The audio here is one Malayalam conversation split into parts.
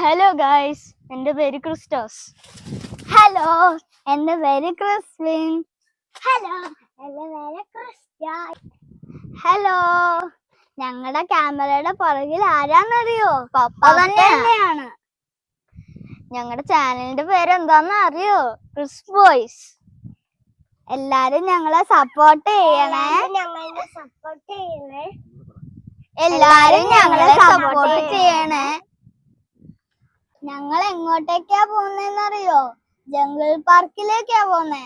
ഹലോ ഗായ്സ് എന്റെ പേര് ക്രിസ്റ്റോസ്. ഹലോ എന്റെ പേര് ക്രിസ്വിൻ. ഹലോ എന്റെ പേര് ക്രിസ്റ്റ ഹലോ ഞങ്ങളുടെ ക്യാമറയുടെ പുറകിൽ ആരാന്നറിയോ? പപ്പ തന്നെയാണ്. ഞങ്ങളുടെ ചാനലിന്റെ പേര് എന്താന്ന് അറിയോ? Chris boys. എല്ലാരും ഞങ്ങളെ സപ്പോർട്ട് ചെയ്യണേ. ഞങ്ങളെ സപ്പോർട്ട് ചെയ്യണേ. എല്ലാരും ഞങ്ങളെ സപ്പോർട്ട് ചെയ്യണേ. ഞങ്ങൾ എങ്ങോട്ടേക്കാ പോകുന്നതെന്നറിയോ ജംഗിൾ പാർക്കിലേക്കാ പോന്നെ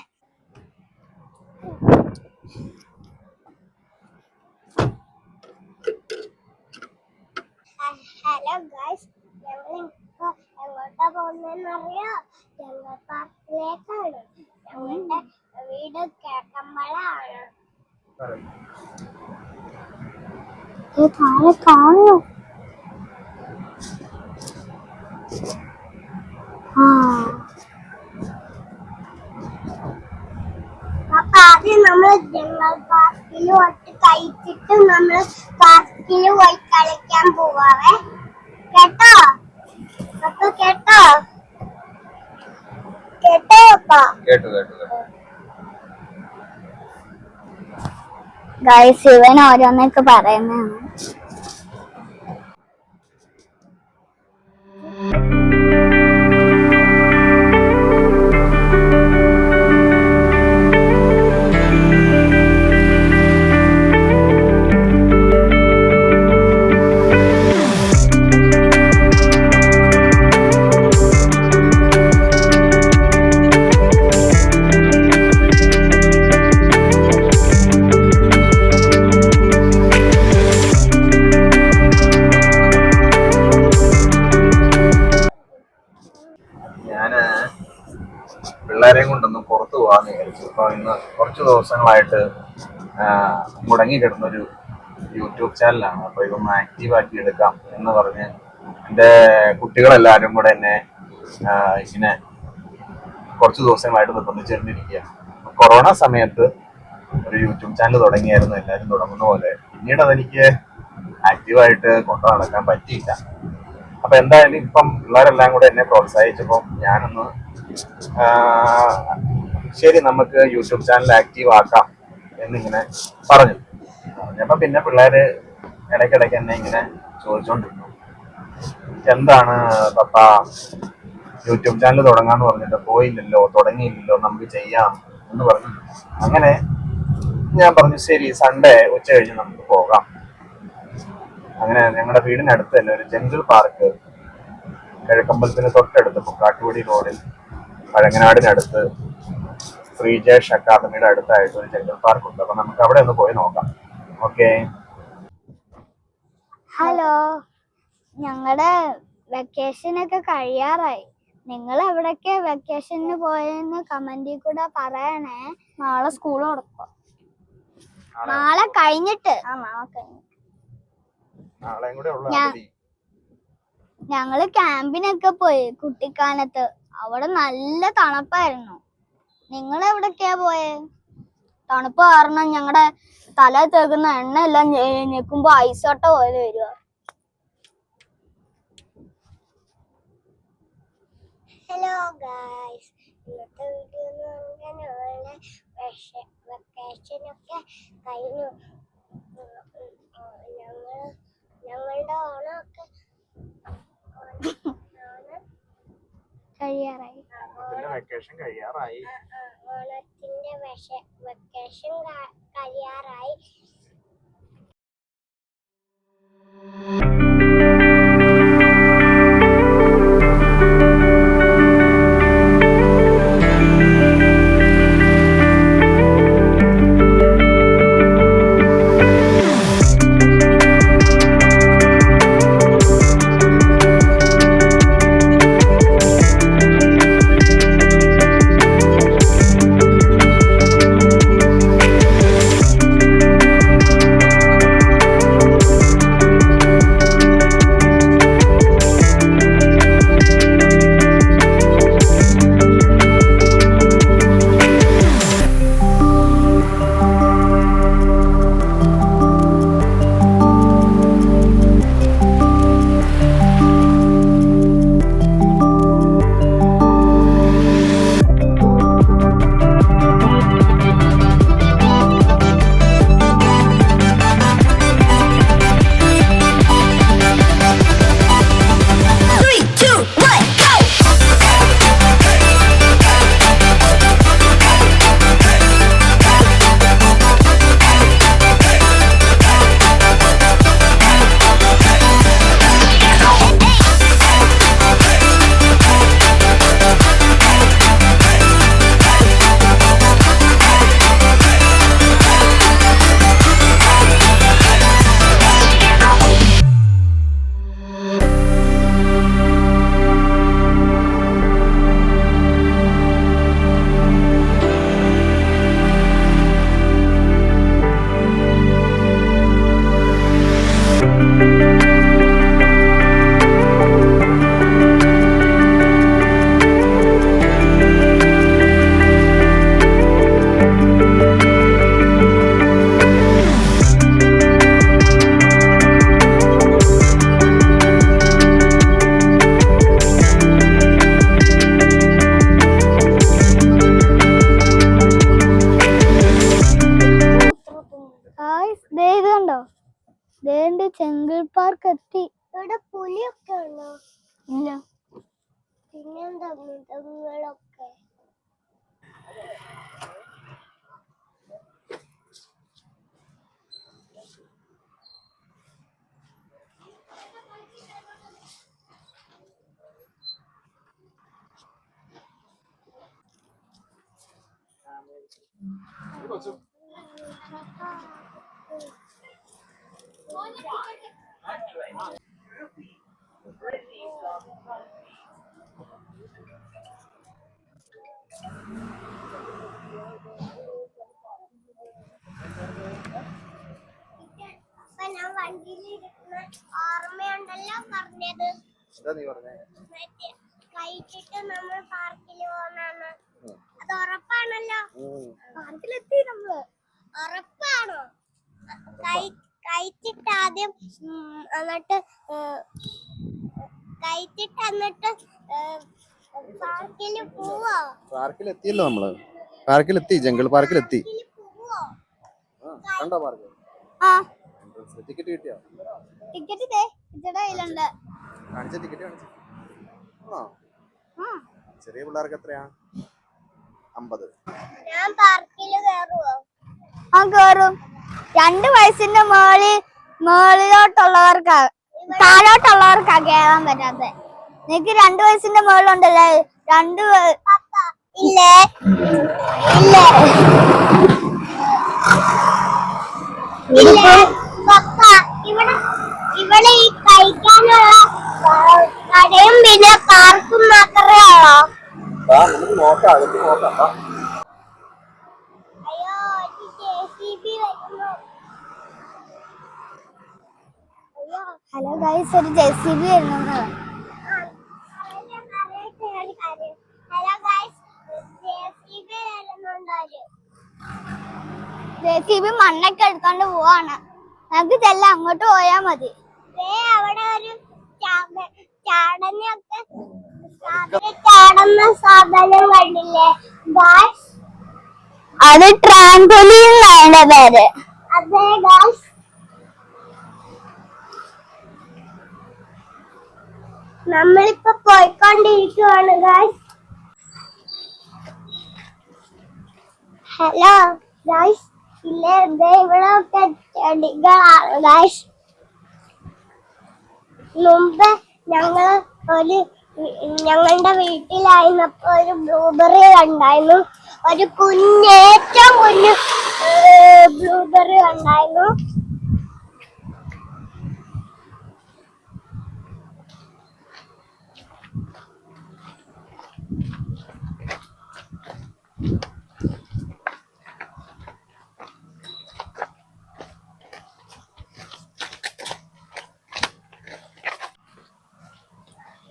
ഹലോ ഗൈസ് ഞങ്ങൾ ഇപ്പൊ എങ്ങോട്ടാ പോകുന്നതെന്നറിയോ ജംഗിൾ പാർക്കിലേക്കാണ്. ഞങ്ങളുടെ വീട് കേട്ടമ്പളാണ്. താഴെ കാണുന്നു ആ അപ്പൊ ആദ്യം നമ്മൾ ജംഗൽ പാർക്കിൽ പോയിട്ട് കഴിച്ചിട്ട് നമ്മൾ പാർക്കിൽ പോയി കളിക്കാൻ പോവാവേ. കേട്ടോ? അപ്പൊ കേട്ടോ? കേട്ടോ അപ്പ? കേട്ടു കേട്ടു ഗൈസ് ഇവൻ ഓരോന്നൊക്കെ പറയുന്നതാണ്. ആ, മുടങ്ങി കിടന്നൊരു യൂട്യൂബ് ചാനലാണ്. അപ്പൊ ഇതൊന്ന് ആക്റ്റീവ് ആക്കി എടുക്കാം എന്ന് പറഞ്ഞ് എന്റെ കുട്ടികളെല്ലാവരും കൂടെ എന്നെ ഇതിനെ കുറച്ച് ദിവസങ്ങളായിട്ട് നിർബന്ധിച്ചിരുന്നിരിക്കുക കൊറോണ സമയത്ത് ഒരു യൂട്യൂബ് ചാനൽ തുടങ്ങിയായിരുന്നു എല്ലാവരും തുടങ്ങുന്ന പോലെ. പിന്നീട് അതെനിക്ക് ആക്റ്റീവായിട്ട് കൊണ്ടു നടക്കാൻ പറ്റിയില്ല. അപ്പൊ എന്തായാലും ഇപ്പം പിള്ളേരെല്ലാം കൂടെ എന്നെ പ്രോത്സാഹിച്ചപ്പോ ഞാനൊന്ന് ശരി നമുക്ക് യൂട്യൂബ് ചാനൽ ആക്റ്റീവ് ആക്കാം എന്നിങ്ങനെ പറഞ്ഞു. പറഞ്ഞപ്പോ പിന്നെ പിള്ളേര് ഇടയ്ക്കിടയ്ക്ക് എന്നെ ഇങ്ങനെ ചോദിച്ചോണ്ടിരുന്നു. എന്താണ് പപ്പ യൂട്യൂബ് ചാനൽ തുടങ്ങാന്ന് പറഞ്ഞിട്ട് പോയില്ലല്ലോ തുടങ്ങിയില്ലല്ലോ നമുക്ക് ചെയ്യാം എന്ന് പറഞ്ഞു അങ്ങനെ ഞാൻ പറഞ്ഞു ശരി സൺഡേ ഉച്ച കഴിഞ്ഞ് നമുക്ക് പോകാം. അങ്ങനെ ഞങ്ങളുടെ വീടിനടുത്ത് തന്നെ ഒരു ജംഗിൾ പാർക്ക് കിഴക്കമ്പലത്തിന് തൊട്ടടുത്ത് കാട്ടുപടി റോഡിൽ പഴങ്ങനാടിനടുത്ത് ശ്രീജേഷ് അക്കാദമിയുടെ അടുത്തായിട്ട് ഒരു ജംഗിൾ പാർക്ക് ഉണ്ട്. അപ്പൊ നമുക്ക് അവിടെ ഒന്ന് പോയി നോക്കാം. ഓക്കെ. ഹലോ. ഞങ്ങളുടെ വെക്കേഷൻ ഒക്കെ കഴിയാറായി. നിങ്ങൾ എവിടൊക്കെ വെക്കേഷന് പോയെന്ന് കമന്റിൽ കൂടെ പറയണേ. നാളെ സ്കൂൾ തുറക്കും. നാളെ? കഴിഞ്ഞിട്ട്. ആ നാളെ. ഞങ്ങൾ ക്യാമ്പിനൊക്കെ പോയി കുട്ടിക്കാനത്ത്. അവിടെ നല്ല തണുപ്പായിരുന്നു. നിങ്ങൾ എവിടൊക്കെയാ പോയെ? തണുപ്പ് കാരണം ഞങ്ങളുടെ തല തേക്കുന്ന എണ്ണ എല്ലാം ഞെക്കുമ്പോ ഐസോട്ട പോലെ വരുക. ഹലോ ഗായ്സ് ഇന്നത്തെ വീഡിയോ എന്ന് പറഞ്ഞാൽ വെക്കേഷൻ ഒക്കെ കഴിഞ്ഞു. ഞങ്ങൾ ഞങ്ങളുടെ ഓണമൊക്കെ ഓണം കഴിയാറായി. വെക്കേഷൻ കഴിയാറായി. ഓണത്തിന്റെ വെക്കേഷൻ കഴിയാറായി. ഓർമ്മയുണ്ടല്ലോ പറഞ്ഞത്. എന്താ നീ പറഞ്ഞേ? കഴിച്ചിട്ട് നമ്മൾ പാർക്കിൽ പോകാനാണ് അത് ഉറപ്പാണല്ലോ. പാർക്കിലെത്തി നമ്മൾ. ഉറപ്പാണോ? കഴിച്ചിട്ട് ആദ്യം ഉം, എന്നിട്ട് ഏ, കഴിച്ചിട്ട് എന്നിട്ട് പാർക്കിൽ പോവോ? പാർക്കിൽ എത്തിയല്ലോ നമ്മൾ പാർക്കിൽ എത്തി ജംഗിൾ പാർക്കിൽ എത്തി കണ്ടോ പാർക്ക്? ആ. ടിക്കറ്റ് കിട്ടിയോ? ടിക്കറ്റ് ദേ ഇച്ചയുടെ കയ്യിലുണ്ട്. കാണിച്ച ടിക്കറ്റ് കാണിച്ച? ആ. ചെറിയ പിള്ളേർക്ക് എത്രയാ? അമ്പത്. ഞാൻ പാർക്കിൽ കയറുവോ ആ കേറും. രണ്ട് വയസ്സിന്റെ മോളി മേളിലോട്ടുള്ളവർക്കാ താഴോട്ടുള്ളവർക്കാ കേറാൻ പറ്റാത്ത. നിനക്ക് രണ്ട് വയസ്സിന്റെ മേളിലുണ്ടല്ലേ രണ്ട് ഇല്ലേ? ഇല്ലേ? ഇല്ലേ ഇവിടെ ഇവിടെ ഈ കഴിക്കാനുള്ള കടയും പിന്നെ പാർക്കും മാത്രമേ ഉള്ളോ? നമുക്ക് നോക്കാം അകത്ത് നോക്കാം. അയ്യോ ജെ സി ബി വരുന്നു. അയ്യോ ഹലോ ഗൈസ് ഒരു ജെ സി ബി വരുന്നു ജെ സി ബി മണ്ണൊക്കെ എടുത്തോണ്ട് പോവാണ്. നമുക്ക് ചെല്ലാം അങ്ങോട്ട് പോയാ മതി. അവിടെ ഒരു ചാട- ചാടനൊക്കെ ചാടുന്ന സാധനം കണ്ടില്ലേ? ഗായ്സ് അത് ട്രാൻപോലിൻ എന്നാണ് പേര്. അതെ ഗായ്സ് നമ്മളിപ്പോ പോയിക്കൊണ്ടിരിക്കുവാണ് ഗായ്സ് ഹലോ ഗായ്സ് ഇല്ലേ ദേ ഇവിടെ ഒക്കെ ചെടികളാണ് മുമ്പ് ഞങ്ങൾ ഒരു ഞങ്ങളുടെ വീട്ടിലായിരുന്നപ്പോ ഒരു ബ്ലൂബെറി ഉണ്ടായിരുന്നു ഒരു കുഞ്ഞ് ഏറ്റവും കുഞ്ഞ് ബ്ലൂബെറി ഉണ്ടായിരുന്നു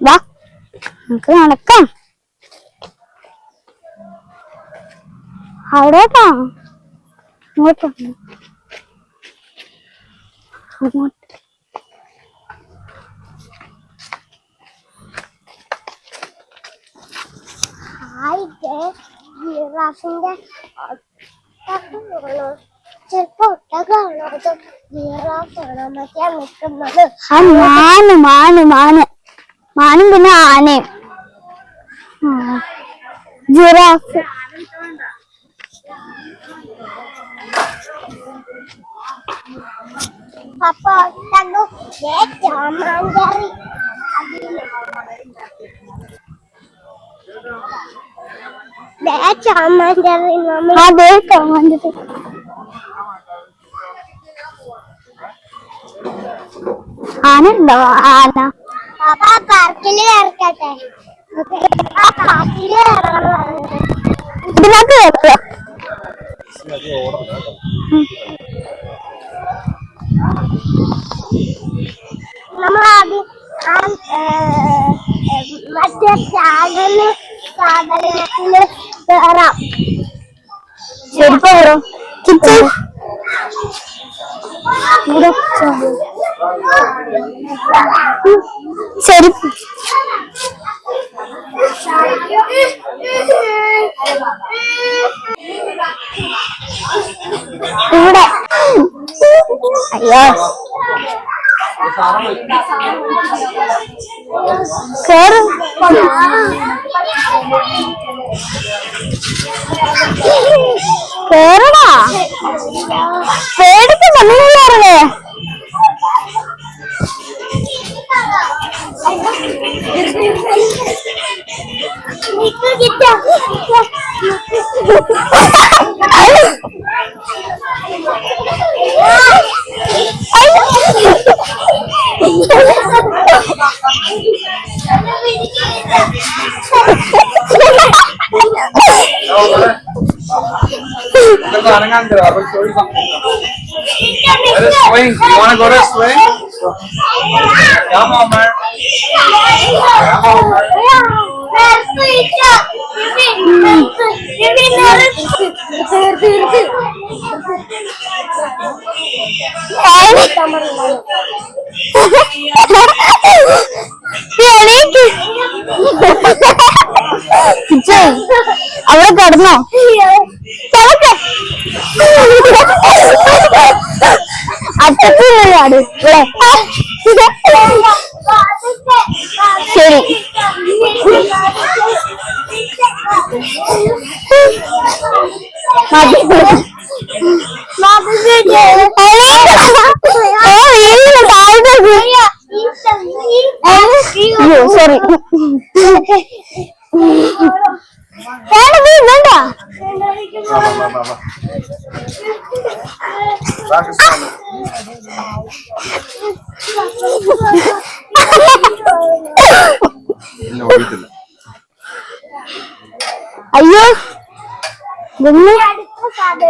വാ നമുക്ക് നടക്കാം അവിടോട്ടാ ഇങ്ങോട്ടോ അങ്ങോട്ട് ജിറാഫിന്റെ ചിലപ്പോ ഒട്ടകമാണോ അതോ ജിറാഫാണോ മറ്റേ നിൽക്കുന്നത് മാന് മാന് മാന് മാനും പിന്നെ ആനയും. ജിറാഫ്. അപ്പൊ ചാമാങ്കറി ചാമാങ്കറി അതെ കമാൻഡ് ആന ഉണ്ടോ ആന. അപ്പൊ ആ പാർക്കിൽ കയറട്ടെ ആ പാർക്കിൽ കയറണം പറഞ്ഞത് ഇതിനകത്ത് കേട്ടോ നമ്മൾ ആദ്യം ആ ഏ, ഏ, മറ്റേ ചാടൽ സാധനത്തിൽ കയറാം ശരി പോരോ കിച്ചു ശരി ഇവിടെ അയ്യോ കേറ് കേറടാ പേടിക്കണ്ട നീ കേറണേ നിക്ക് കിട്ടാ. Come on, man. എണീക്ക്. കിച്ചു, അവിടെ കിടന്നോ അറ്റത്ത് ചാട് അയ്യോ. മറ്റേ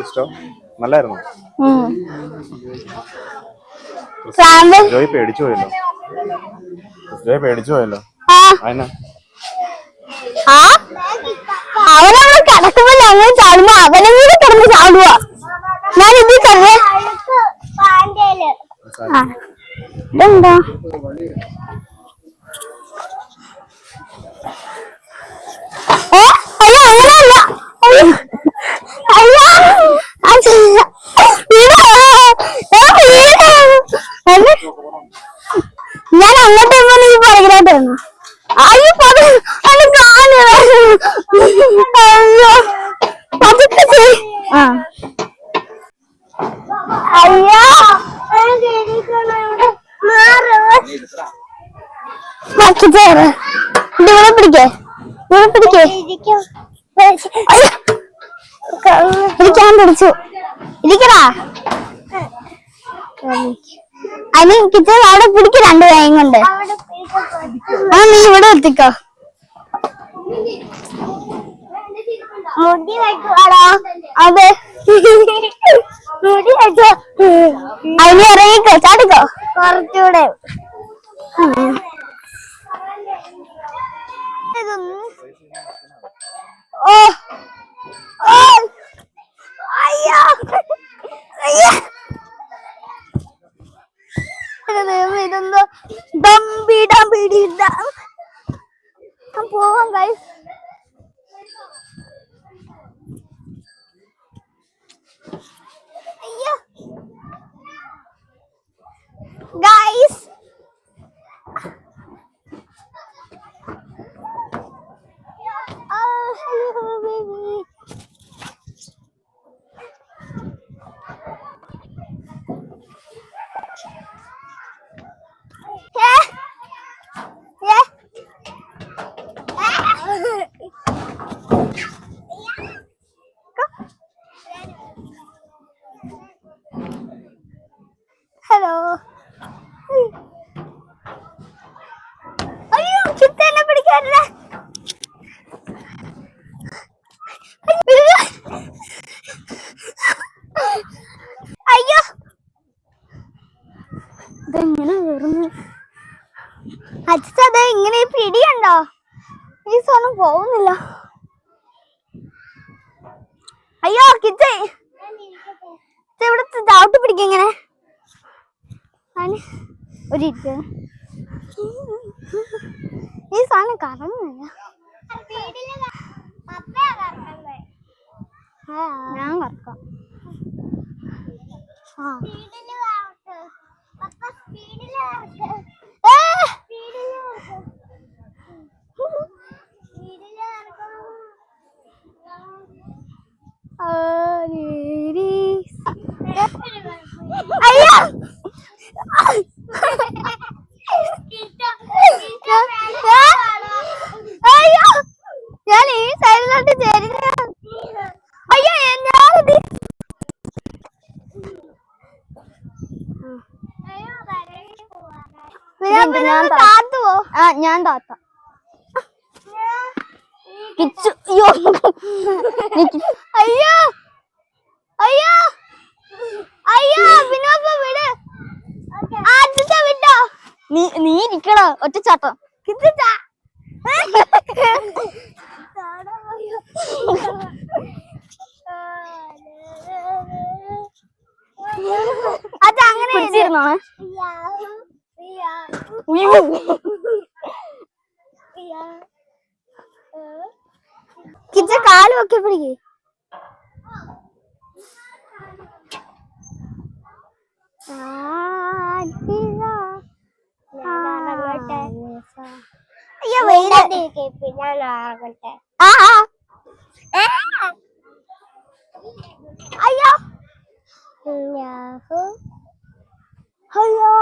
ഇഷ്ടം. നല്ലായിരുന്നു. ജോയ് പേടിച്ചു പോയല്ലോ. ജോയ് പേടിച്ചു പോയല്ലോ. അതിനാ അവനവിടെ കിടക്കുമ്പോ ഞങ്ങൾ ചാടുമ്പോ അവനും കൂടെ കിടന്ന് ചാടുക ഞാൻ ഇത് ചെറിയ ഇതെന്താ ഏ അയ്യോ അങ്ങനെയല്ല അയ്യോ അയ്യോ ആ ചെയ്യ വീണോ? ഏ, വീണോ? എന്നെ- ഞാൻ അങ്ങോട്ട് വരുമ്പോ നീ പുറകിലോട്ട് വന്നു അയ്യോ പതു അത് കാണുക അയ്യോ പതുക്കെ ചെയ് ആ അയ്യോ ബാക്കി ചേറ് ഇത് ഇവിടെ പിടിക്കേ ഇവിടെ പിടിക്കേ അയ്യോ. ഇരിക്കാൻ പിടിച്ചു ഇരിക്കടാ അതിന് കിച്ചൺ അവിടെ പിടിക്കും രണ്ട് കൈയും കൊണ്ട്. ആ നീ ഇവിടെ എത്തിക്കോ. മുടി വെട്ടുവാടോ അതെ. മുടി വെട്ടോ അതിന് ഇറങ്ങിക്കോ ചാടിക്കോ. കുറച്ചുകൂടെ ഓ ഓ. അയ്യോ. അയ്യോ. ഇതെന്തോ ദമ്പിടാൻ പിടിയില്ല പോവാം ഗൈസ് അയ്യോ. Guys Oh, hello, baby. Yeah. Yeah. Hello അയ്യോ ചിത്തന്നെ പിടിക്കാറില്ല അയ്യോ ഇതെങ്ങനെ കയറുന്നു അച്ഛത് ഇങ്ങനെ പിടിയുണ്ടോ ഈ സാധനം പോകുന്നില്ല അയ്യോ കിച്ചേ ഇവിടെ ചവിട്ടി പിടിക്ക ഇങ്ങനെ അതിന് ഇട്ട് ഈ സാധനം കറങ്ങുന്നില്ല ഞാൻ കറക്കാം. ആ. അയ്യോ ഞാൻ ഈ സൈഡിലോട്ട് ചേരുന്ന അയ്യോ ഞാനിത് ആ ഞാൻ താത്ത. കിച്ചു അയ്യോ. അയ്യോ. അയ്യോ. അയ്യോ വിനോദ വിട്. ആദ്യത്തെ വിട്ടോ. നീ നീ ഇരിക്കണോ ഒറ്റച്ചാട്ടം കിച്ചാ അത് അങ്ങനെ പിടിച്ചിരുന്നോ? കിച്ച കാൽ ഒക്കെ പിടിക്കേ. അയ്യോ വെയില. ആ ആ. അയ്യോ അയ്യോ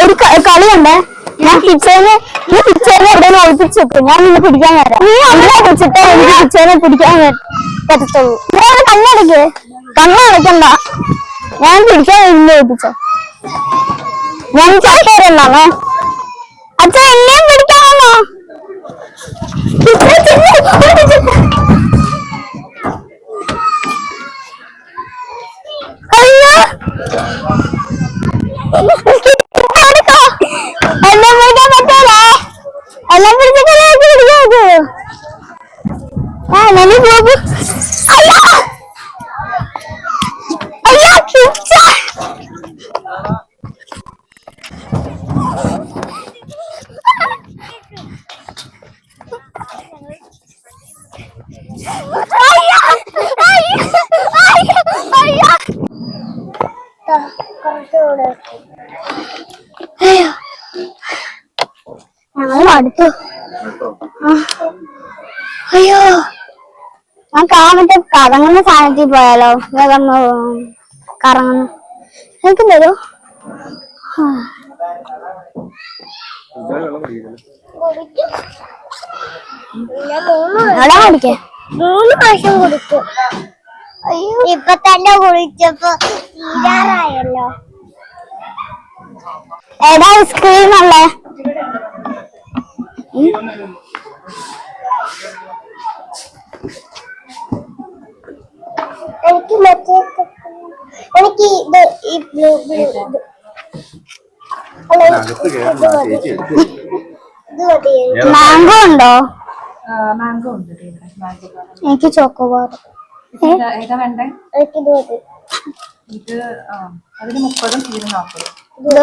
ഒരു ക- കളിയുണ്ട് ഞാൻ കിച്ചനെ ഈ കിച്ചനെ എവിടെ ഒളിപ്പിച്ച് വെക്കും ഞാൻ നിന്നെ പിടിക്കാൻ വരാം നീ അങ്ങനെ വെച്ചിട്ട് എനിക്ക് കിച്ചനെ പിടിക്കാൻ വ- പറ്റത്തുള്ളൂ നീ അവിടെ കണ്ണടക്ക് കണ്ണടക്കണ്ട. ഞാൻ പിടിക്കാൻ നിന്നെ ഒളിപ്പിച്ചോ ഞാൻ ചാട്ടേരെന്നാണോ അച്ഛൻ എന്നെയും പിടിക്കാൻ എല്ലാം പിടിക്കാൻ പറ്റൂല. എല്ലാം പിടിച്ചിട്ട് പിടിക്കാൻ പറ്റൂ. ആ നെല്ലി പോകൂ അയ്യോ അയ്യോ കിച്ച അയ്യോ അയ്യോ അയ്യോ അയ്യോ ഞങ്ങൾ അടുത്തു അയ്യോ നമുക്ക് ആ മറ്റേ കറങ്ങുന്ന സാധനത്തിൽ പോയാലോ? വേഗം കറങ്ങുന്നു. എനിക്ക് തരൂ കുടിക്കേ മൂന്ന് പ്രാവശ്യം കുടിച്ചു ഇപ്പൊ തന്നെ കുളിച്ചപ്പോ തീരാറായല്ലോ ഏതാ ഐസ്ക്രീം ഉള്ളേ? എനിക്ക് ഇത് ഈ ബ്ലൂ ബ്ലൂ ഇത്. മാംഗോ ഉണ്ടോ? മാംഗോ ഉണ്ട് എനിക്ക് ചോക്കോബാർ ഏതാ വേണ്ടേ? എനിക്ക് ഇത് മതി. ഇത് അതിന് മുപ്പതും ഇത് നാൽപ്പതും. ഇത്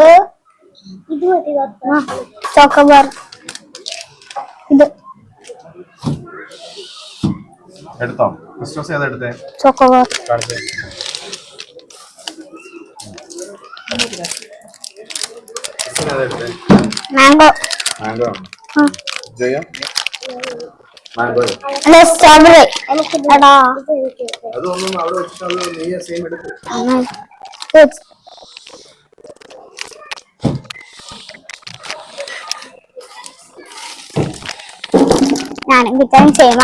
ഇത് മതി ചോക്കോബാർ ഇത് എടുത്തോ? ക്രിസ്മസ് ഏതാ എടുത്തേ? ചോക്കോബാർ കാണിച്ചേ ക്രിസ്മസ് ഏതാ എടുത്തേ മാംഗോ. മാംഗോ ജയ? മാംഗോ അല്ല സ്ട്രോബെറി. എടാ. അതൊന്നും അവിടെ വെച്ചിട്ട് അത് നീ സെയിം എടുക്കും. ഞാനും കിട്ടാൻ ചെയ്യുക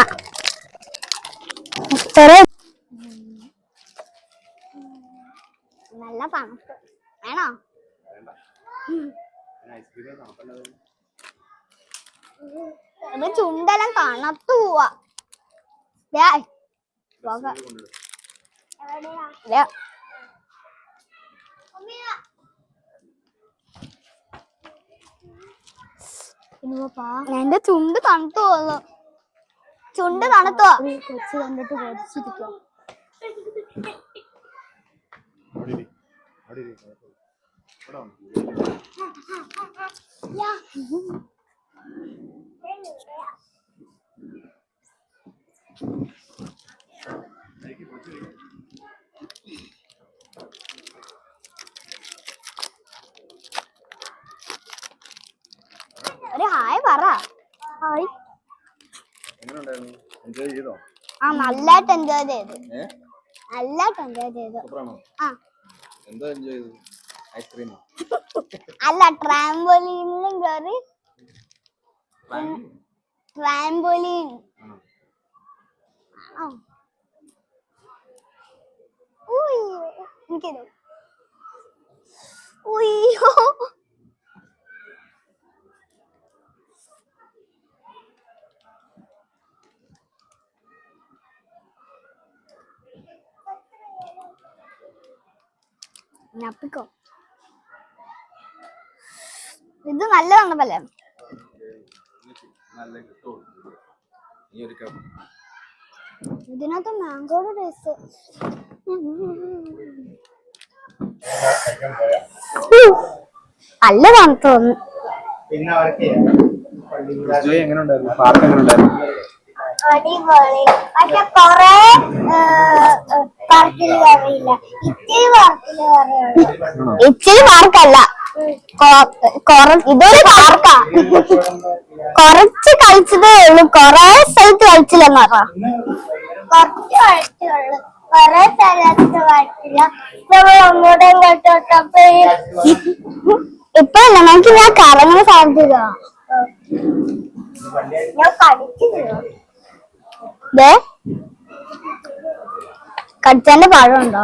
നല്ല തണുപ്പ്. വേണോ? ചുണ്ടെല്ലാം കണത്തു പോവാ. എന്റെ ചുണ്ട് തണുത്തു പോകുന്നു ചുണ്ട് തണുത്തോ കൊച്ചു കണ്ടിട്ട് കൊച്ചിരിക്കും ഒരു ഹായ് പറ. ഹായ്. ചെയ്തോ? ആ നല്ലായിട്ട് എൻജോയ് ചെയ്തു. നല്ലായിട്ട് എൻജോയ് ചെയ്തു. ആ. എന്താ എൻജോയ് ചെയ്തത്? ഐസ്ക്രീമോ? അല്ല ട്രാംബോലീനിലും കയറി ട്രാംപോലിൻ എനിക്കതോ. ഉയ്യോ, ഞപ്പിക്കോ? ഇത് നല്ല പല ഇതിനകത്ത് മാംഗോയുടെ ടേസ്റ്റ് നല്ല തണുത്ത് തോന്നുന്നു എൻജോയ് എങ്ങനെ ഉണ്ടായിരുന്നു പാർക്ക് ഉണ്ടായിരുന്നു അടിപൊളി. പക്ഷെ കൊറേ പാർക്കിൽ ഇച്ചിരി പാർക്കല്ല. ഇതൊരു പാർക്കാ. കൊറച്ച് കളിച്ചതേ ഉള്ളു. കൊറേ സ്ഥലത്ത് കളിച്ചില്ലെന്ന് പറ കുറച്ച് കളിച്ചുള്ളൂ കൊറേ സ്ഥലത്ത് കളിച്ചില്ല നമ്മൾ ഒന്നുകൂടെയും കേട്ടോട്ടപ്പോ ഇപ്പൊ നമുക്ക് ഞാൻ കറങ്ങുന്ന സാധ്യത ഞാൻ പഴമുണ്ടോ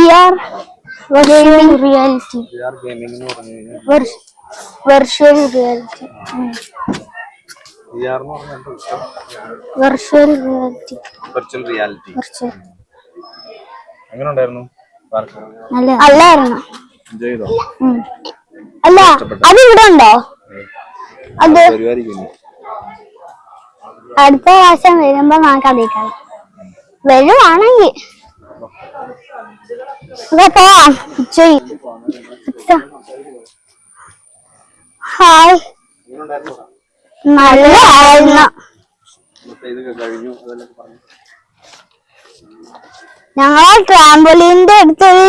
R virtual reality R gaming എന്ന് പറഞ്ഞു കഴിഞ്ഞാൽ വെർച്വൽ റിയാലിറ്റി ആർ എന്ന് പറഞ്ഞാൽ എന്താ ഇഷ്ടം? Virtual reality virtual reality virtual എങ്ങനെ ഉണ്ടായിരുന്നു? നല്ല നല്ലായിരുന്നു. എൻജോയ് ചെയ്തോ. അല്ല അത് ഇവിടെ ഉണ്ടോ? അത് അടുത്ത പ്രാവശ്യം വരുമ്പോ നമുക്ക് അതേക്കാം വരുവാണെങ്കിൽ. ഹായ്. നല്ലതായിരുന്നു ഞങ്ങളെ ട്രാമ്പോലിന്റെ അടുത്തൊരു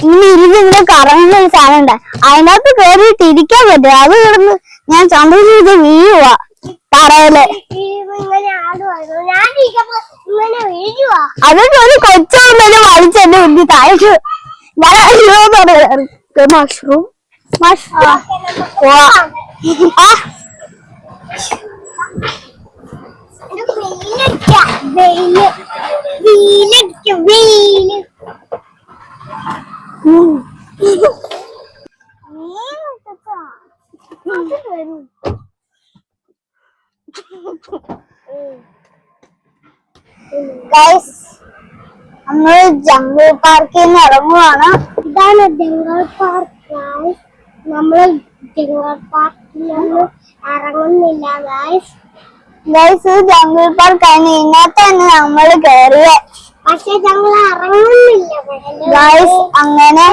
ഇങ്ങനെ ഇരുന്ന് കറങ്ങുന്ന ഒരു സാധനം ഉണ്ട്. അതിനകത്ത് കയറിയിട്ട് ഇരിക്കാൻ പറ്റും. അത് കിടന്ന് ഞാൻ ചന്ദ്രജീവിത വീഴുവാ. വീഴുവാ അതൊക്കെ ഒരു കൊച്ചു വലിച്ചെന്നെ ഉന്തി താഴേക്ക്. ഞാൻ മഷ്റൂം മഷ്റൂം വെയിലടിക്ക. വെയിൽ വെയിലടിക്ക വെയിൽ ഗൈസ് നമ്മൾ ജംഗിൾ പാർക്കിൽ നിന്ന് ഇറങ്ങുവാണ്. ഇതാണ് ജംഗൽ പാർക്ക് ഗൈസ് നമ്മൾ ജംഗൽ നിന്ന് ഇറങ്ങുന്നില്ല ഗൈസ് ഗൈസ് ജംഗിൾ പാർക്ക് ആണ്. ഇന്നത്തെ തന്നെ നമ്മൾ കയറിയ പക്ഷെ ഞങ്ങൾ ഇറങ്ങുന്നില്ല ഗൈസ് അങ്ങനെ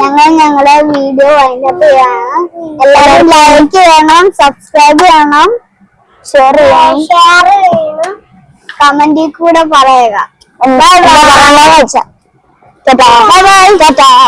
ഞങ്ങൾ ഞങ്ങളുടെ വീഡിയോ വൈൻഡപ്പ് ചെയ്യാണ് എല്ലാവരും ലൈക്ക് ചെയ്യണം സബ്സ്ക്രൈബ് ചെയ്യണം ഷെയർ ചെയ്യണം. ഷെയർ ചെയ്യണം. കമന്റിൽ കൂടെ പറയുക. എന്താ വെച്ചാ ടാ